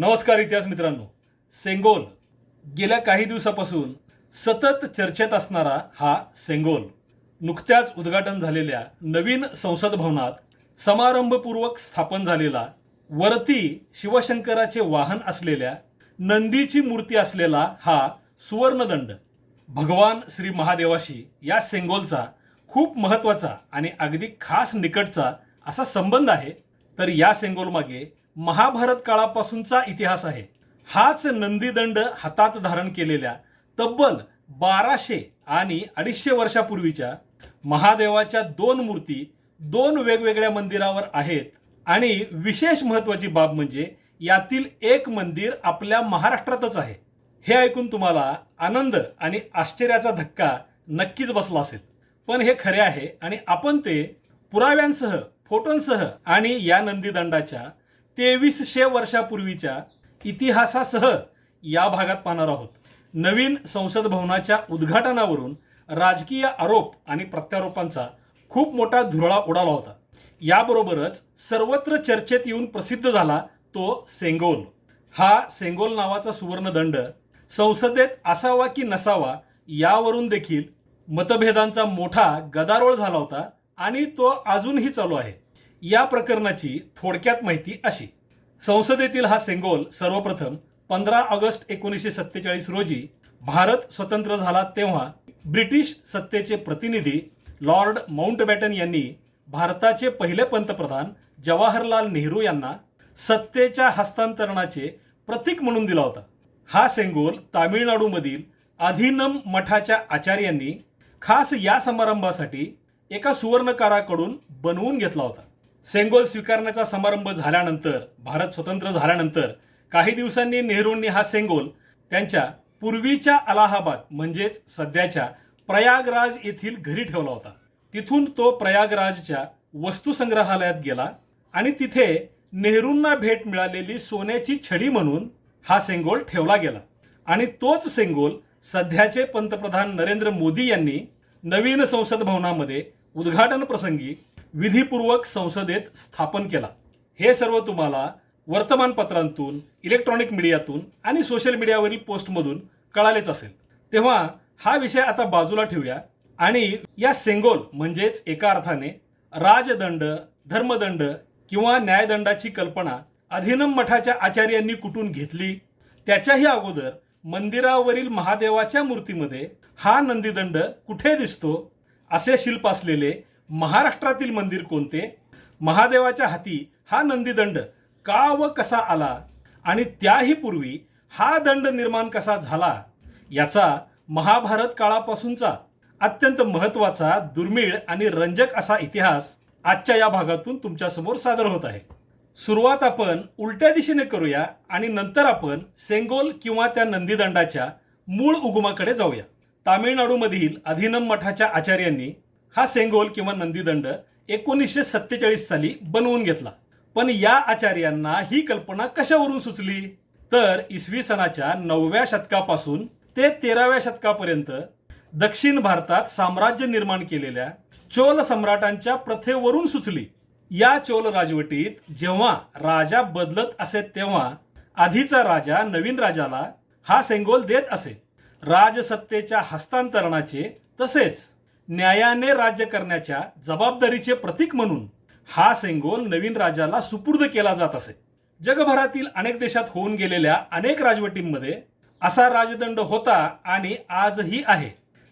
नमस्कार इतिहास मित्रांनो. सेंगोल. गेल्या काही दिवसापासून सतत चर्चेत असणारा हा सेंगोल. नुकत्याच उद्घाटन झालेल्या नवीन संसद भवनात समारंभपूर्वक स्थापन झालेला वरती शिवशंकराचे वाहन असलेल्या नंदीची मूर्ती असलेला हा सुवर्णदंड. भगवान श्री महादेवाशी या सेंगोलचा खूप महत्त्वाचा आणि अगदी खास निकटचा असा संबंध आहे. तर या सेंगोल मागे महाभारत काळापासूनचा इतिहास आहे. हाच नंदीदंड हातात धारण केलेल्या तब्बल बाराशे आणि अडीचशे वर्षापूर्वीच्या महादेवाच्या दोन मूर्ती दोन वेगवेगळ्या मंदिरावर आहेत. आणि विशेष महत्वाची बाब म्हणजे यातील एक मंदिर आपल्या महाराष्ट्रातच आहे. हे ऐकून तुम्हाला आनंद आणि आश्चर्याचा धक्का नक्कीच बसला असेल. पण हे खरे आहे आणि आपण ते पुराव्यांसह फोटोंसह आणि या नंदीदंडाच्या तेवीसशे वर्षापूर्वीच्या इतिहासासह या भागात पाहणार आहोत. नवीन संसद भवनाच्या उद्घाटनावरून राजकीय आरोप आणि प्रत्यारोपांचा खूप मोठा धुरळा उडाला होता. याबरोबरच सर्वत्र चर्चेत येऊन प्रसिद्ध झाला तो सेंगोल. हा सेंगोल नावाचा सुवर्णदंड संसदेत असावा की नसावा यावरून देखील मतभेदांचा मोठा गदारोळ झाला होता आणि तो अजूनही चालू आहे. या प्रकरणाची थोडक्यात माहिती अशी. संसदेतील हा सेंगोल सर्वप्रथम पंधरा ऑगस्ट एकोणीसशे सत्तेचाळीस रोजी भारत स्वतंत्र झाला तेव्हा ब्रिटिश सत्तेचे प्रतिनिधी लॉर्ड माउंटबॅटन यांनी भारताचे पहिले पंतप्रधान जवाहरलाल नेहरू यांना सत्तेच्या हस्तांतरणाचे प्रतीक म्हणून दिला होता. हा सेंगोल तामिळनाडूमधील अधिनम मठाच्या आचार्यांनी खास या समारंभासाठी एका सुवर्णकाराकडून बनवून घेतला होता. सेंगोल स्वीकारण्याचा समारंभ झाल्यानंतर भारत स्वतंत्र झाल्यानंतर काही दिवसांनी नेहरूंनी हा सेंगोल त्यांच्या पूर्वीच्या अलाहाबाद म्हणजेच सध्याच्या प्रयागराज येथील घरी ठेवला होता. तिथून तो प्रयागराजच्या वस्तू संग्रहालयात गेला आणि तिथे नेहरूंना भेट मिळालेली सोन्याची छडी म्हणून हा सेंगोल ठेवला गेला. आणि तोच सेंगोल सध्याचे पंतप्रधान नरेंद्र मोदी यांनी नवीन संसद भवनामध्ये उद्घाटन प्रसंगी विधीपूर्वक संसदेत स्थापन केला. हे सर्व तुम्हाला वर्तमानपत्रांतून इलेक्ट्रॉनिक मीडियातून आणि सोशल मीडियावरील पोस्टमधून कळालेच असेल. तेव्हा हा विषय आता बाजूला ठेवूया आणि या सेंगोल म्हणजेच एका अर्थाने राजदंड धर्मदंड किंवा न्यायदंडाची कल्पना अधिनम मठाच्या आचार्यांनी कुठून घेतली? त्याच्याही अगोदर मंदिरावरील महादेवाच्या मूर्तीमध्ये हा नंदीदंड कुठे दिसतो? असे शिल्प असलेले महाराष्ट्रातील मंदिर कोणते? महादेवाच्या हाती हा नंदीदंड का व कसा आला? आणि त्याही पूर्वी हा दंड निर्माण कसा झाला? याचा महाभारत काळापासूनचा अत्यंत महत्त्वाचा दुर्मिळ आणि रंजक असा इतिहास आजच्या या भागातून तुमच्यासमोर सादर होत आहे. सुरुवात आपण उलट्या दिशेने करूया आणि नंतर आपण सेंगोल किंवा त्या नंदीदंडाच्या मूळ उगमाकडे जाऊया. तामिळनाडूमधील अधिनम मठाच्या आचार्यांनी हा सेंगोल किंवा नंदीदंड एकोणीसशे सत्तेचाळीस साली बनवून घेतला. पण या आचार्यांना ही कल्पना कशावरून सुचली? तर इसवी सनाच्या नवव्या शतकापासून ते तेराव्या शतकापर्यंत दक्षिण भारतात साम्राज्य निर्माण केलेल्या चोल सम्राटांच्या प्रथेवरून सुचली. या चोल राजवटीत जेव्हा राजा बदलत असे तेव्हा आधीचा राजा नवीन राजाला हा सेंगोल देत असे. राजसत्तेच्या हस्तांतरणाचे तसेच न्यायाने राज्य करण्याच्या जबाबदारीचे प्रतीक म्हणून हा सेंगोल नवीन राजाला सुपूर्द केला जात असे. जगभरातील अनेक देशात होऊन गेलेल्या अनेक राजवटींमध्ये असा राजदंड होता आणि आजही आहे.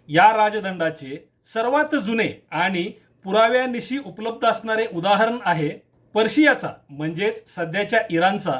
या राजदंडाचे सर्वात जुने आणि पुराव्यानिशी उपलब्ध असणारे उदाहरण आहे पर्शियाचा म्हणजेच सध्याच्या इराणचा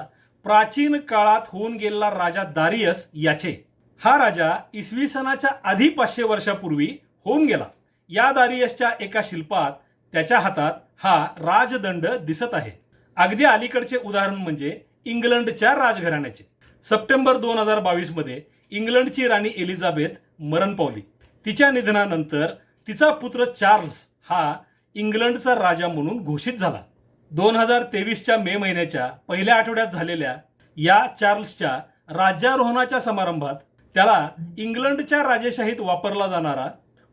प्राचीन काळात होऊन गेलेला राजा दारियस याचे. हा राजा इसवी सनाच्या आधी पाचशे वर्षापूर्वी होऊन गेला. या दारियसच्या एका शिल्पात त्याच्या हातात हा राजदंड दिसत आहे. अगदी अलीकडचे उदाहरण म्हणजे इंग्लंडच्या राजघराण्याचे. सप्टेंबर दोन हजार बावीसमध्ये इंग्लंडची राणी एलिझाबेथ मरण पावली. तिच्या निधनानंतर तिचा पुत्र चार्ल्स हा इंग्लंडचा राजा म्हणून घोषित झाला. दोन हजार तेवीसच्या मे महिन्याच्या पहिल्या आठवड्यात झालेल्या या चार्ल्सच्या राज्यारोहणाच्या समारंभात त्याला इंग्लंडच्या राजेशाहीत वापरला जाणारा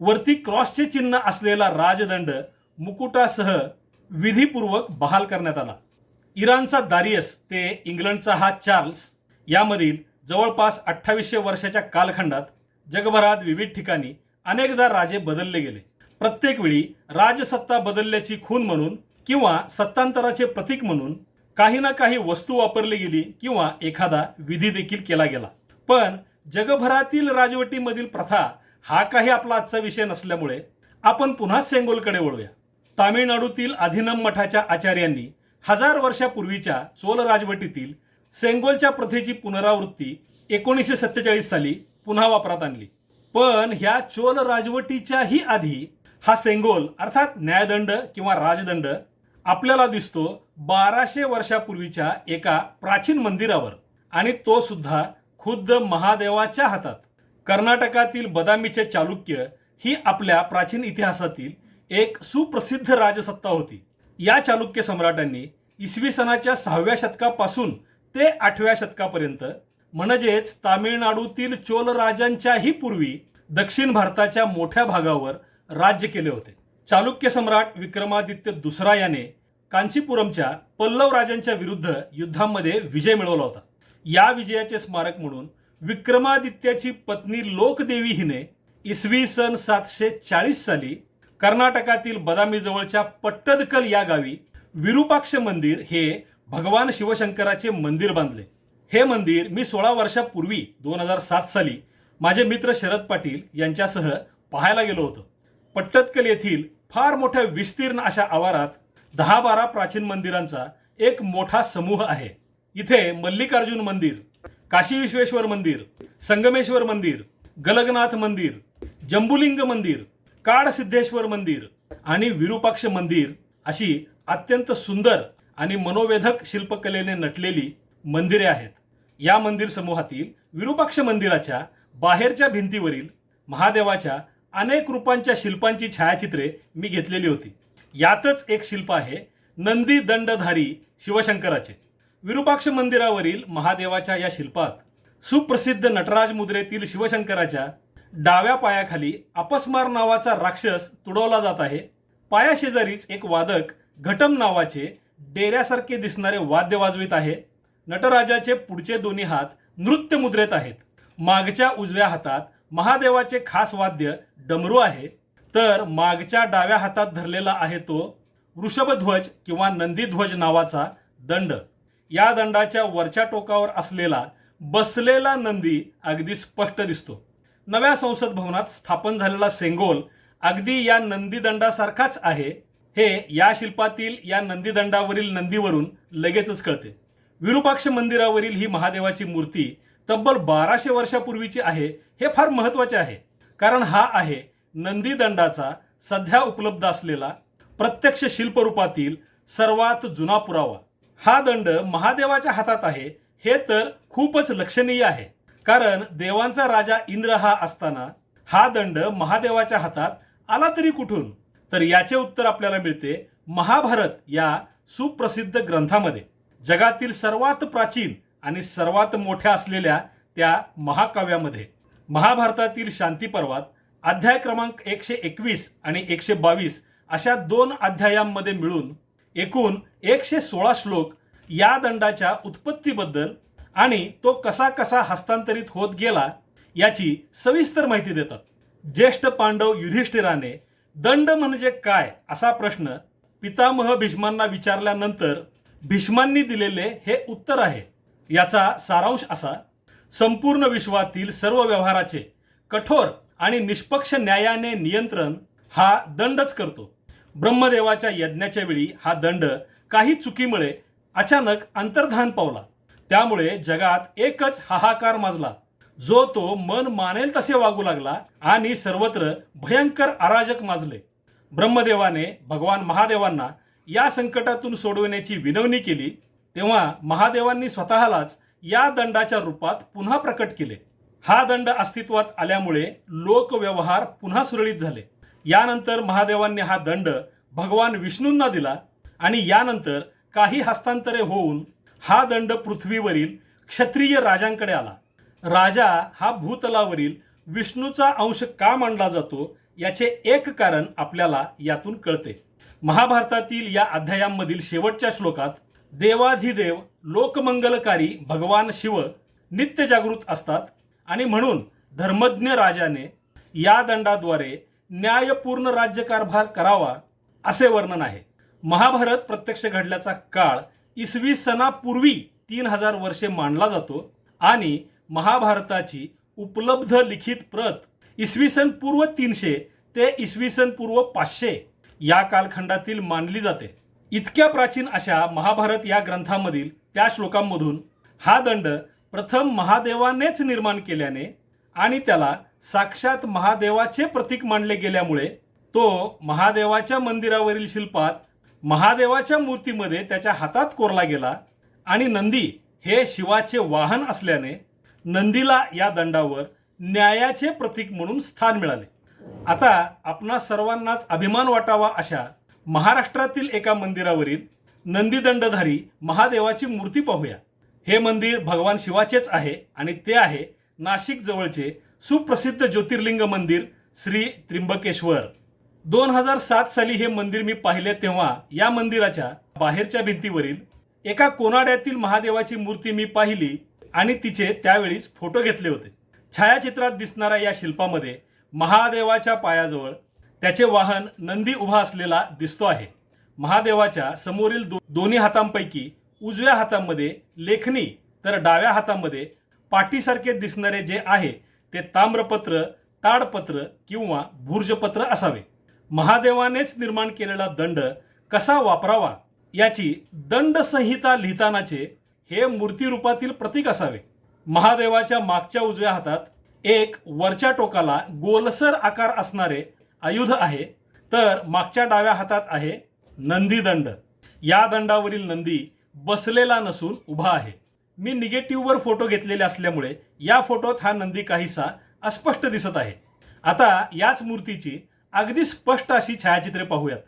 वरती क्रॉसचे चिन्ह असलेला राजदंड मुकुटासह विधीपूर्वक बहाल करण्यात आला. इराणचा दारियस ते इंग्लंडचा हा चार्ल्स यामधील जवळपास अठ्ठावीसशे वर्षाच्या कालखंडात जगभरात विविध ठिकाणी अनेकदा राजे बदलले गेले. प्रत्येक वेळी राजसत्ता बदलल्याची खून म्हणून किंवा सत्तांतराचे प्रतीक म्हणून काही ना काही वस्तू वापरली गेली किंवा एखादा विधी देखील केला गेला. पण जगभरातील राजवटीमधील प्रथा हा काही आपला आजचा विषय नसल्यामुळे आपण पुन्हा सेंगोलकडे वळूया. तामिळनाडूतील अधिनम मठाच्या आचार्यांनी हजार वर्षापूर्वीच्या चोल राजवटीतील सेंगोलच्या प्रथेची पुनरावृत्ती एकोणीसशे सत्तेचाळीस साली पुन्हा वापरात आणली. पण ह्या चोल राजवटीच्याही आधी हा सेंगोल अर्थात न्यायदंड किंवा राजदंड आपल्याला दिसतो बाराशे वर्षापूर्वीच्या एका प्राचीन मंदिरावर आणि तो सुद्धा खुद्द महादेवाच्या हातात. कर्नाटकातील बदामीचे चालुक्य ही आपल्या प्राचीन इतिहासातील एक सुप्रसिद्ध राजसत्ता होती. या चालुक्य सम्राटांनी इसवी सनाच्या सहाव्या शतकापासून ते आठव्या शतकापर्यंत म्हणजेच तामिळनाडूतील चोल राजांच्याही पूर्वी दक्षिण भारताच्या मोठ्या भागावर राज्य केले होते. चालुक्य सम्राट विक्रमादित्य दुसरा याने कांचीपुरमच्या पल्लव राजांच्या विरुद्ध युद्धामध्ये विजय मिळवला होता. या विजयाचे स्मारक म्हणून विक्रमादित्याची पत्नी लोकदेवी हिने इसवी सन सातशे चाळीस साली कर्नाटकातील बदामीजवळच्या पट्टदकल या गावी विरूपाक्ष मंदिर हे भगवान शिवशंकराचे मंदिर बांधले. हे मंदिर मी सोळा वर्षापूर्वी दोन हजार सात साली माझे मित्र शरद पाटील यांच्यासह पाहायला गेलो होतो. पट्टदकल येथील फार मोठ्या विस्तीर्ण अशा आवारात दहा बारा प्राचीन मंदिरांचा एक मोठा समूह आहे. इथे मल्लिकार्जुन मंदिर काशी विश्वेश्वर मंदिर संगमेश्वर मंदिर गलगनाथ मंदिर जंबुलिंग मंदिर काडसिद्धेश्वर मंदिर आणि विरूपाक्ष मंदिर अशी अत्यंत सुंदर आणि मनोवेधक शिल्पकलेने नटलेली मंदिरे आहेत. या मंदिर समूहातील विरूपाक्ष मंदिराच्या बाहेरच्या भिंतीवरील महादेवाच्या अनेक रूपांच्या शिल्पांची छायाचित्रे मी घेतलेली होती. यातच एक शिल्प आहे नंदी दंडधारी शिवशंकराचे. विरूपाक्ष मंदिरावरील महादेवाच्या या शिल्पात सुप्रसिद्ध नटराज मुद्रेतील शिवशंकराच्या डाव्या पायाखाली अपस्मार नावाचा राक्षस तुडवला जात आहे. पायाशेजारीच एक वादक घटम नावाचे डेऱ्यासारखे दिसणारे वाद्य वाजवित आहे. नटराजाचे पुढचे दोन्ही हात नृत्य मुद्रेत आहेत. मागच्या उजव्या हातात महादेवाचे खास वाद्य डमरू आहे. तर मागच्या डाव्या हातात धरलेला आहे तो वृषभध्वज किंवा नंदीध्वज नावाचा दंड. या दंडाच्या वरच्या टोकावर असलेला बसलेला नंदी अगदी स्पष्ट दिसतो. नव्या संसद भवनात स्थापन झालेला सेंगोल अगदी या नंदीदंडासारखाच आहे. हे या शिल्पातील या नंदीदंडावरील नंदीवरून लगेचच कळते. विरुपाक्ष मंदिरावरील ही महादेवाची मूर्ती तब्बल बाराशे वर्षापूर्वीची आहे हे फार महत्त्वाचे आहे. कारण हा आहे नंदीदंडाचा सध्या उपलब्ध असलेला प्रत्यक्ष शिल्परूपातील सर्वात जुना पुरावा. हा दंड महादेवाच्या हातात आहे हे तर खूपच लक्षणीय आहे. कारण देवांचा राजा इंद्र हा असताना हा दंड महादेवाच्या हातात आला तरी कुठून? तर याचे उत्तर आपल्याला मिळते महाभारत या सुप्रसिद्ध ग्रंथामध्ये. जगातील सर्वात प्राचीन आणि सर्वात मोठ्या असलेल्या त्या महाकाव्यामध्ये. महाभारतातील शांती पर्वात अध्याय क्रमांक एकशे एकवीस आणि एकशे बावीस अशा दोन अध्यायांमध्ये मिळून एकूण एकशे सोळा श्लोक या दंडाच्या उत्पत्तीबद्दल आणि तो कसा कसा हस्तांतरित होत गेला याची सविस्तर माहिती देतात. ज्येष्ठ पांडव युधिष्ठिराने दंड म्हणजे काय असा प्रश्न पितामह भीष्मांना विचारल्यानंतर भीष्मांनी दिलेले हे उत्तर आहे. याचा सारांश असा संपूर्ण विश्वातील सर्व व्यवहाराचे कठोर आणि निष्पक्ष न्यायाने नियंत्रण हा दंडच करतो. ब्रह्मदेवाच्या यज्ञाच्या वेळी हा दंड काही चुकीमुळे अचानक अंतर्धान पावला. त्यामुळे जगात एकच हाहाकार माजला. जो तो मन मानेल तसे वागू लागला आणि सर्वत्र भयंकर अराजक माजले. ब्रह्मदेवाने भगवान महादेवांना या संकटातून सोडवण्याची विनवणी केली तेव्हा महादेवांनी स्वतःलाच या दंडाच्या रूपात पुन्हा प्रकट केले. हा दंड अस्तित्वात आल्यामुळे लोकव्यवहार पुन्हा सुरळीत झाले. यानंतर महादेवांनी हा दंड भगवान विष्णूंना दिला आणि यानंतर काही हस्तांतरे होऊन हा दंड पृथ्वीवरील क्षत्रिय राजांकडे आला. राजा हा भूतलावरील विष्णूचा अंश का मानला जातो याचे एक कारण आपल्याला यातून कळते. महाभारतातील या अध्यायांमधील शेवटच्या श्लोकात देवाधिदेव लोकमंगलकारी भगवान शिव नित्य जागृत असतात आणि म्हणून धर्मज्ञ राजाने या दंडाद्वारे न्यायपूर्ण राज्यकारभार करावा असे वर्णन आहे. महाभारत प्रत्यक्ष घडल्याचा काळ इसवी सणापूर्वी तीन हजार वर्षे मानला जातो आणि महाभारताची उपलब्ध लिखित प्रत इसवी सन पूर्व तीनशे ते इसवी सन पूर्व पाचशे या कालखंडातील मानली जाते. इतक्या प्राचीन अशा महाभारत या ग्रंथामधील त्या श्लोकांमधून हा दंड प्रथम महादेवानेच निर्माण केल्याने आणि त्याला साक्षात महादेवाचे प्रतीक मानले गेल्यामुळे तो महादेवाच्या मंदिरावरील शिल्पात महादेवाच्या मूर्तीमध्ये त्याच्या हातात कोरला गेला आणि नंदी हे शिवाचे वाहन असल्याने नंदीला या दंडावर न्यायाचे प्रतीक म्हणून स्थान मिळाले. आता आपणा सर्वांनाच अभिमान वाटावा अशा महाराष्ट्रातील एका मंदिरावरील नंदीदंडधारी महादेवाची मूर्ती पाहूया. हे मंदिर भगवान शिवाचेच आहे आणि ते आहे नाशिक जवळचे सुप्रसिद्ध ज्योतिर्लिंग मंदिर श्री त्र्यंबकेश्वर. दोन हजार सात साली हे मंदिर मी पाहिले तेव्हा या मंदिराच्या बाहेरच्या भिंतीवरील एका कोनाड्यातील महादेवाची मूर्ती मी पाहिली आणि तिचे त्यावेळीच फोटो घेतले होते. छायाचित्रात दिसणाऱ्या या शिल्पामध्ये महादेवाच्या पायाजवळ त्याचे वाहन नंदी उभा असलेला दिसतो आहे. महादेवाच्या समोरील दो, दोन्ही हातांपैकी उजव्या हातामध्ये लेखणी तर डाव्या हातामध्ये पाटीसारखे दिसणारे जे आहे ते ताम्रपत्र ताडपत्र किंवा भूर्जपत्र असावे. महादेवानेच निर्माण केलेला दंड कसा वापरावा? याची दंड संहिता लिहितानाचे हे मूर्तिरूपातील प्रतीक असावे. महादेवाच्या मागच्या उजव्या हातात एक वरच्या टोकाला गोलसर आकार असणारे आयुध आहे तर मागच्या डाव्या हातात आहे नंदी दंड. या दंडावरील नंदी बसलेला नसून उभा आहे. मी निगेटिव्हवर फोटो घेतलेले असल्यामुळे या फोटोत हा नंदी काहीसा अस्पष्ट दिसत आहे. आता याच मूर्तीची अगदी स्पष्ट अशी छायाचित्रे पाहूयात.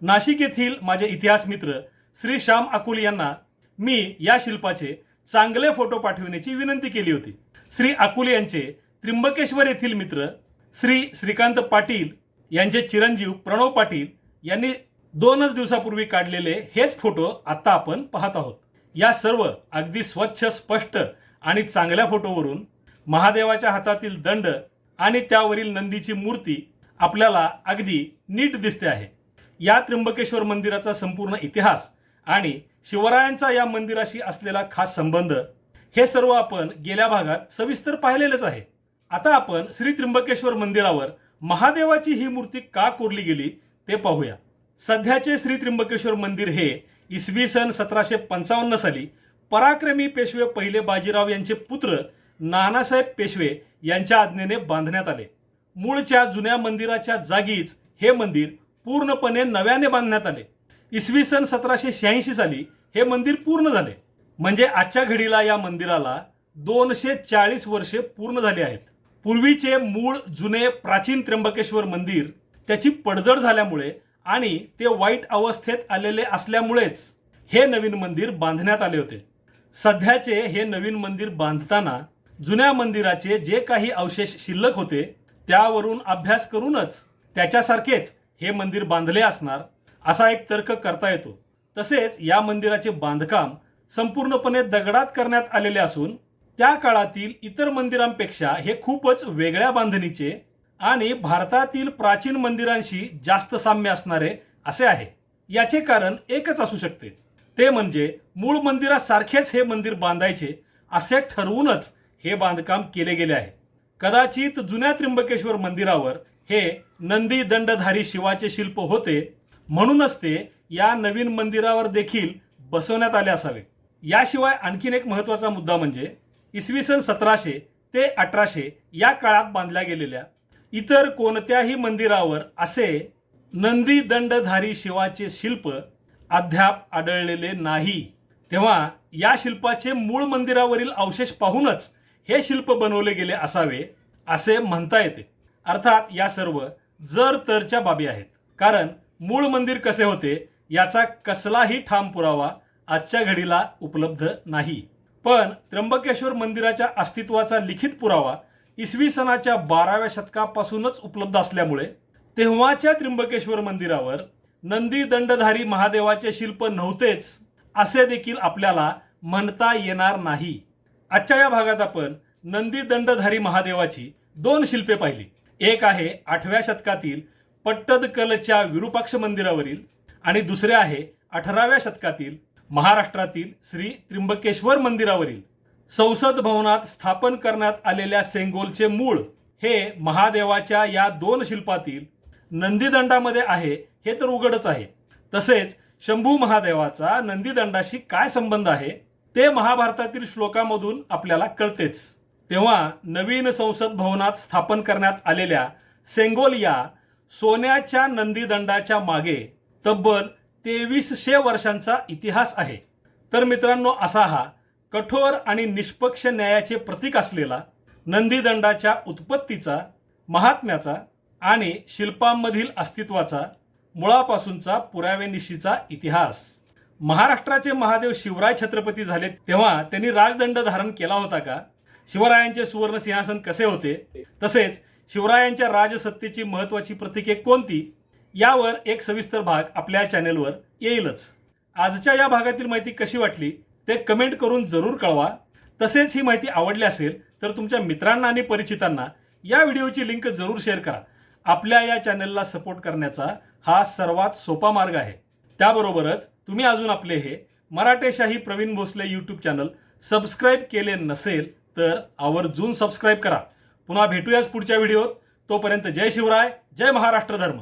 नाशिक येथील माझे इतिहास मित्र श्री श्याम अकुल यांना मी या शिल्पाचे चांगले फोटो पाठविण्याची विनंती केली होती. श्री अकुल यांचे त्र्यंबकेश्वर येथील मित्र श्री श्रीकांत पाटील यांचे चिरंजीव प्रणव पाटील यांनी दोनच दिवसापूर्वी काढलेले हेच फोटो आता आपण पाहत आहोत. या सर्व अगदी स्वच्छ स्पष्ट आणि चांगल्या फोटोवरून महादेवाच्या हातातील दंड आणि त्यावरील नंदीची मूर्ती आपल्याला अगदी नीट दिसते आहे. या त्र्यंबकेश्वर मंदिराचा संपूर्ण इतिहास आणि शिवरायांचा या मंदिराशी असलेला खास संबंध हे सर्व आपण गेल्या भागात सविस्तर पाहिलेलेच आहे. आता आपण श्री त्र्यंबकेश्वर मंदिरावर महादेवाची ही मूर्ती का कोरली गेली ते पाहूया. सध्याचे श्री त्र्यंबकेश्वर मंदिर हे इसवी सन सतराशे पंचावन्न साली पराक्रमी पेशवे पहिले बाजीराव यांचे पुत्र नानासाहेब पेशवे यांच्या आज्ञेने बांधण्यात आले. मूळच्या जुन्या मंदिराच्या जागीच हे मंदिर पूर्णपणे नव्याने बांधण्यात आले. इसवी सन सतराशे शहाऐंशी साली हे मंदिर पूर्ण झाले. म्हणजे आजच्या घडीला या मंदिराला दोनशे चाळीस वर्षे पूर्ण झाली आहेत. पूर्वीचे मूळ जुने प्राचीन त्र्यंबकेश्वर मंदिर त्याची पडझड झाल्यामुळे आणि ते वाईट अवस्थेत आलेले असल्यामुळेच हे नवीन मंदिर बांधण्यात आले होते. सध्याचे हे नवीन मंदिर बांधताना जुन्या मंदिराचे जे काही अवशेष शिल्लक होते त्यावरून अभ्यास करूनच त्याच्यासारखेच हे मंदिर बांधले असणार असा एक तर्क करता येतो. तसेच या मंदिराचे बांधकाम संपूर्णपणे दगडात करण्यात आलेले असून त्या काळातील इतर मंदिरांपेक्षा हे खूपच वेगळ्या बांधणीचे आणि भारतातील प्राचीन मंदिरांशी जास्त साम्य असणारे असे आहे. याचे कारण एकच असू शकते. ते म्हणजे मूळ मंदिरासारखेच हे मंदिर बांधायचे असे ठरवूनच हे बांधकाम केले गेले आहे. कदाचित जुन्या त्र्यंबकेश्वर मंदिरावर हे नंदी दंडधारी शिवाचे शिल्प होते म्हणूनच ते या नवीन मंदिरावर देखील बसवण्यात आले असावे. याशिवाय आणखीन एक महत्त्वाचा मुद्दा म्हणजे इसवी सन सतराशे ते अठराशे या काळात बांधल्या गेलेल्या इतर कोणत्याही मंदिरावर असे नंदी दंडधारी शिवाचे शिल्प अद्याप आढळलेले नाही. तेव्हा या शिल्पाचे मूळ मंदिरावरील अवशेष पाहूनच हे शिल्प बनवले गेले असावे असे म्हणता येते. अर्थात या सर्व जर तरच्या बाबी आहेत. कारण मूळ मंदिर कसे होते याचा कसलाही ठाम पुरावा आजच्या घडीला उपलब्ध नाही. पण त्र्यंबकेश्वर मंदिराच्या अस्तित्वाचा लिखित पुरावा इसवी सनाच्या बाराव्या शतकापासूनच उपलब्ध असल्यामुळे तेव्हाच्या त्र्यंबकेश्वर मंदिरावर नंदी दंडधारी महादेवाचे शिल्प नव्हतेच असे देखील आपल्याला म्हणता येणार नाही. आजच्या या भागात आपण नंदी दंडधारी महादेवाची दोन शिल्पे पाहिली. एक आहे आठव्या शतकातील पट्टदकलच्या विरूपाक्ष मंदिरावरील आणि दुसरे आहे अठराव्या शतकातील महाराष्ट्रातील श्री त्र्यंबकेश्वर मंदिरावरील. संसद भवनात स्थापन करण्यात आलेल्या सेंगोलचे मूळ हे महादेवाच्या या दोन शिल्पातील नंदीदंडामध्ये आहे हे तर उघडच आहे. तसेच शंभू महादेवाचा नंदीदंडाशी काय संबंध आहे ते महाभारतातील श्लोकामधून आपल्याला कळतेच. तेव्हा नवीन संसद भवनात स्थापन करण्यात आलेल्या सेंगोल या सोन्याच्या नंदीदंडाच्या मागे तब्बल तेवीसशे वर्षांचा इतिहास आहे. तर मित्रांनो असा हा कठोर आणि निष्पक्ष न्यायाचे प्रतीक असलेला नंदीदंडाच्या उत्पत्तीचा महात्म्याचा आणि शिल्पांमधील अस्तित्वाचा मुळापासूनचा पुराव्यानिशीचा इतिहास. महाराष्ट्राचे महादेव शिवराय छत्रपती झाले तेव्हा त्यांनी राजदंड धारण केला होता का? शिवरायांचे सुवर्ण सिंहासन कसे होते? तसेच शिवरायांच्या राजसत्तेची महत्वाची प्रतीके कोणती? यावर एक सविस्तर भाग आपल्या चॅनेलवर येईलच. आजच्या या भागातील माहिती कशी वाटली? ते कमेंट करून जरूर कळवा. तसेच ही माहिती आवडली असेल तर तुमच्या मित्रांना आणि परिचितांना या व्हिडिओची लिंक जरूर शेअर करा. आपल्या या चॅनलला सपोर्ट करण्याचा हा सर्वात सोपा मार्ग आहे. त्याबरोबरच तुम्ही अजून आपले हे Maratheshahi Pravin Bhosale YouTube channel subscribe केले नसेल तर आवर्जून सबस्क्राईब करा. पुन्हा भेटूयाच पुढच्या व्हिडिओत. तोपर्यंत जय शिवराय जय महाराष्ट्र धर्म.